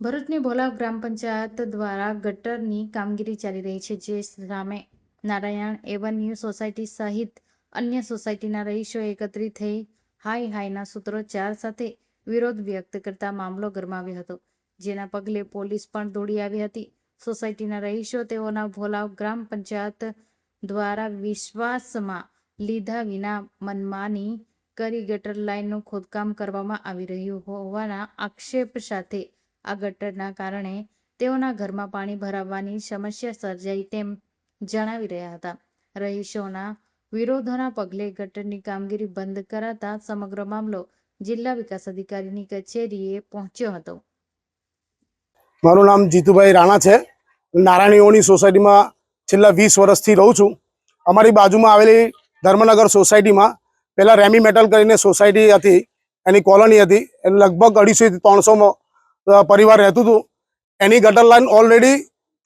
ભરૂચની ભોલાવ ગ્રામ પંચાયત દ્વારા ગટરની કામગીરી ચાલી રહી છે, જે સામે નારાયણ એવન્યુ સોસાયટી સહિત અન્ય સોસાયટીના રહીશો એકત્રિત થઈ હાય હાયના સૂત્રોચ્ચાર સાથે વિરોધ વ્યક્ત કરતા મામલો ગરમાવ્યો હતો, જેના પગલે પોલીસ પણ દોડી આવી હતી. સોસાયટીના રહીશો તેઓના ભોલાવ ગ્રામ પંચાયત દ્વારા વિશ્વાસમાં લીધા વિના મનમાની કરી ગટર લાઇનનું ખોદકામ કરવામાં આવી રહ્યું હોવાના આક્ષેપ સાથે આ ગટરના કારણે તેઓના ઘરમાં પાણી ભરાવવાની સમસ્યા સર્જાઈ તેમ જણાવી રહ્યા હતા. રહીશોના વિરોધોના પગલે ગટરની કામગીરી બંધ કરાતા સમગ્ર મામલો જિલ્લા વિકાસ અધિકારીની કચેરીએ પહોંચ્યો હતો. મારું નામ જીતુભાઈ રાણા છે. નારાયણીઓની સોસાયટીમાં છેલ્લા વીસ વર્ષથી રહું છું. અમારી બાજુમાં આવેલી ધર્મનગર સોસાયટીમાં પહેલાં રેમી મેટલ કરીને સોસાયટી હતી, એની કોલોની હતી. લગભગ અઢીસોથી ત્રણસોમાં પરિવાર રહેતું હતું. એની ગટર લાઈન ઓલરેડી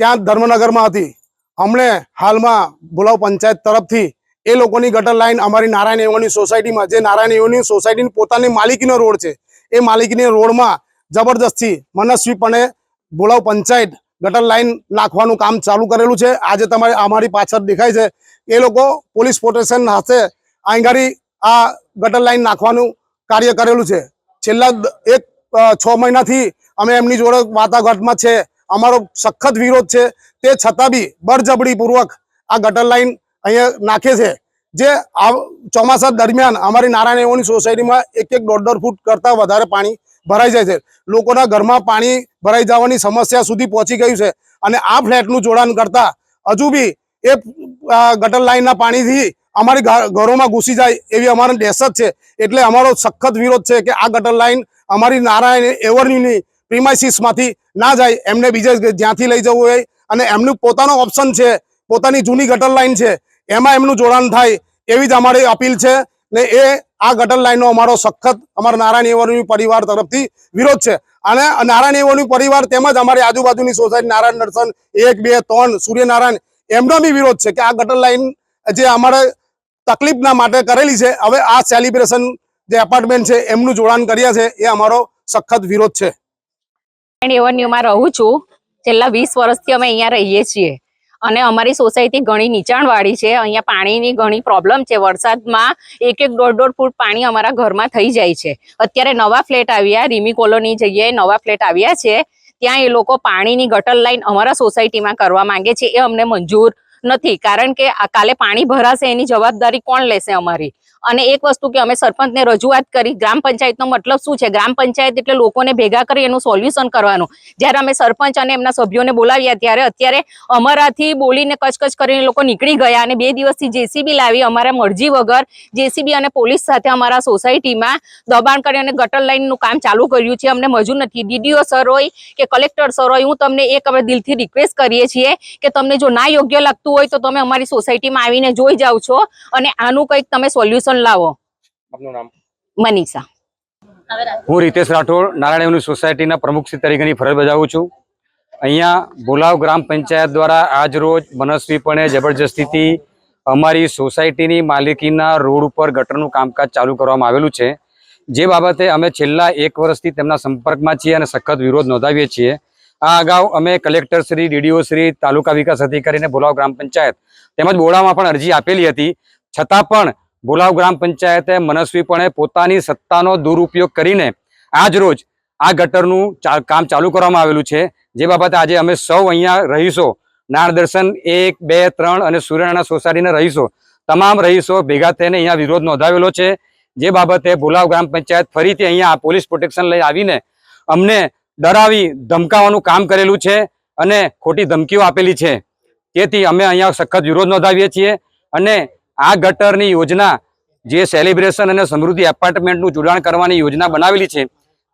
ત્યાં ધર્મનગરમાં હતી. હમણે હાલમાં ભુલાવ પંચાયત તરફથી એ લોકોની ગટર લાઈન અમારી નારાયણ એવોની સોસાયટીમાં, જે નારાયણ એવોની સોસાયટીની પોતાની માલિકીનો રોડ છે, એ માલિકીની રોડમાં જબરદસ્તી મનસ્વીપણે બોલાવ પંચાયત ગટર લાઈન નાખવાનું કામ ચાલુ કરેલું છે. આજે તમારે અમારી પાછળ દેખાય છે. એ લોકો પોલીસ પ્રોટેક્શન હાથે આંગારી આ ગટર લાઈન નાખવાનું કાર્ય કરેલું છે. છેલ્લા એક છ મહિનાથી અમે એમની જોડે વાટાઘાટમાં છે. અમારો સખત વિરોધ છે. તે છતાં બી બળજબડીપૂર્વક આ ગટર લાઈન અહીંયા નાખે છે. જે આ ચોમાસા દરમિયાન અમારી નારાયણ એવોની સોસાયટીમાં એક એક દોઢ દોઢ ફૂટ કરતાં વધારે પાણી ભરાઈ જાય છે. લોકોના ઘરમાં પાણી ભરાઈ જવાની સમસ્યા સુધી પહોંચી ગયું છે. અને આ ફ્લેટનું જોડાણ કરતાં હજુ બી એ ગટર લાઈનના પાણીથી અમારી ઘરોમાં ઘૂસી જાય એવી અમારી દહેશત છે. એટલે અમારો સખત વિરોધ છે કે આ ગટર લાઈન અમારી નારાયણ એવન્યુની પ્રિમાઇસીસમાંથી ના જાય. એમને બીજે જ્યાંથી લઈ જવું હોય અને એમનું પોતાનો ઓપ્શન છે, પોતાની જૂની ગટર લાઈન છે, એમાં એમનું જોડાણ થાય એવી જ અમારી અપીલ છે. ને એ, આ ગટર લાઈનનો અમારો સખત, અમારા નારાયણ એવન્યુ પરિવાર તરફથી વિરોધ છે. અને નારાયણ એવન્યુ પરિવાર તેમજ અમારી આજુબાજુની સોસાયટી નારાયણ દર્શન એક બે ત્રણ સૂર્યનારાયણ એમનો બી વિરોધ છે કે આ ગટર લાઈન જે અમારે તકલીફના માટે કરેલી છે, હવે આ સેલિબ્રેશન જે એપાર્ટમેન્ટ છે એમનું જોડાણ કર્યા છે, એ અમારો સખત વિરોધ છે. એવન્યુમાં રહું છું, છેલ્લા વીસ વર્ષથી અમે અહીંયા રહીએ છીએ. અને અમારી સોસાયટી ઘણી નીચાણવાળી છે, અહીંયા પાણીની ઘણી પ્રોબ્લેમ છે, વરસાદમાં એક એક દોઢ દોઢ ફૂટ પાણી અમારા ઘરમાં થઈ જાય છે. અત્યારે નવા ફ્લેટ આવ્યા, રીમી કોલોની જગ્યાએ નવા ફ્લેટ આવ્યા છે ત્યાં એ લોકો પાણીની ગટર લાઈન અમારા સોસાયટીમાં કરવા માંગે છે, એ અમને મંજૂર નથી. કારણ કે કાલે પાણી ભરાશે, એની જવાબદારી કોણ લેશે અમારી? અને એક વસ્તુ કે અમે સરપંચને રજૂઆત કરી, ગ્રામ પંચાયતનો મતલબ શું છે? ગ્રામ પંચાયત એટલે લોકોને ભેગા કરી એનું સોલ્યુશન કરવાનું. જ્યારે અમે સરપંચ અને એમના સભ્યોને બોલાવ્યા ત્યારે અત્યારે અમારાથી બોલીને કચકચ કરીને લોકો નીકળી ગયા અને બે દિવસથી જેસીબી લાવી, અમારા મરજી વગર જેસીબી અને પોલીસ સાથે અમારા સોસાયટીમાં દબાણ કરી અને ગટર લાઈનનું કામ ચાલુ કર્યું છે. અમને મજૂર નથી. ડીડીઓ સર હોય કે કલેક્ટર સર હોય, હું તમને એક અમે દિલથી રિક્વેસ્ટ કરીએ છીએ કે તમને જો ના યોગ્ય લાગતું હોય તો તમે અમારી સોસાયટીમાં આવીને જોઈ જાઓ છો અને આનું કંઈક તમે સોલ્યુશન લાવો? આપનું નામ? મનીષા. હું રીતેશ રાઠોડ નારાયણ સોસાયટીના પ્રમુખશ્રી તરીકેની ફરજ બજાવું છું. અહીંયા ભોલાવ ગ્રામ પંચાયત દ્વારા આજ રોજ મનસ્વીપણે જબરજસ્તીથી અમારી સોસાયટીની માલિકીના રોડ ઉપર ગટરનું કામકાજ ચાલુ કરવામાં આવેલું છે. જે બાબતે અમે છેલ્લા એક વર્ષથી તેમના સંપર્કમાં છીએ અને સખત વિરોધ નોંધાવીએ છીએ. આ અગાઉ અમે કલેક્ટર શ્રી ડીડીઓ શ્રી તાલુકા વિકાસ અધિકારીને ભોલાવ ગ્રામ પંચાયત તેમજ બોડામાં પણ અરજી આપેલી હતી. છતાં પણ ભોલાવ ગ્રામ પંચાયતે મનસ્વીપણે પોતાની સત્તાનો દુરુપયોગ કરીને આજ રોજ આ ગટરનું કામ ચાલુ કરવામાં આવેલું છે. જે બાબતે આજે અમે સૌ અહીંયા રહીશો. નાણ દર્શન એક, બે, ત્રણ અને સૂર્યનારાયણ સોસાયટીના રહીશો. તમામ રહીશો ભેગા થઈને અહીંયા વિરોધ નોંધાવેલો છે. જે બાબતે ભોલાવ ગ્રામ પંચાયત ફરીથી અહીંયા પોલીસ પ્રોટેક્શન લઈ આવીને અમને ડરાવી ધમકાવાનું કામ કરેલું છે અને ખોટી ધમકીઓ આપેલી છે. તેથી અમે અહીંયા સખત વિરોધ નોંધાવીએ છીએ અને આ ગટરની યોજના જે સેલિબ્રેશન અને સમૃદ્ધિ એપાર્ટમેન્ટનું જોડાણ કરવાની યોજના બનાવેલી છે,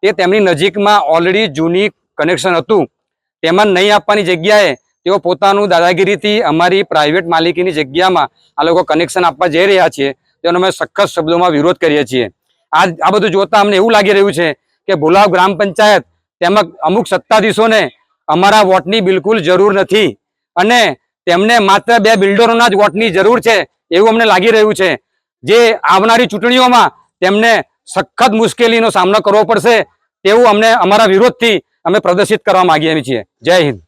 તે તેમની નજીકમાં ઓલરેડી જૂની કનેક્શન હતું. તેમાં નહીં આપવાની જગ્યાએ તેઓ પોતાનું દાદાગીરીથી અમારી પ્રાઇવેટ માલિકીની જગ્યામાં આ લોકો કનેક્શન આપવા જઈ રહ્યા છે. તેનો અમે સખત શબ્દોમાં વિરોધ કરીએ છીએ. આ આ બધું જોતા અમને એવું લાગી રહ્યું છે કે ભુલાવ ગ્રામ પંચાયત તેમજ અમુક સત્તાધીશોને અમારા વોટની બિલકુલ જરૂર નથી. અને તેમને માત્ર બે બિલ્ડરોના જ વોટની જરૂર છે. એવું અમને લાગી રહ્યું છે જે આવનારી ચૂંટણીઓમાં તેમને સખત મુશ્કેલીનો સામનો કરવો પડશે તેવું અમને અમારા વિરોધથી અમે પ્રદર્શિત કરવા માંગીએ છીએ. જય હિન્દ.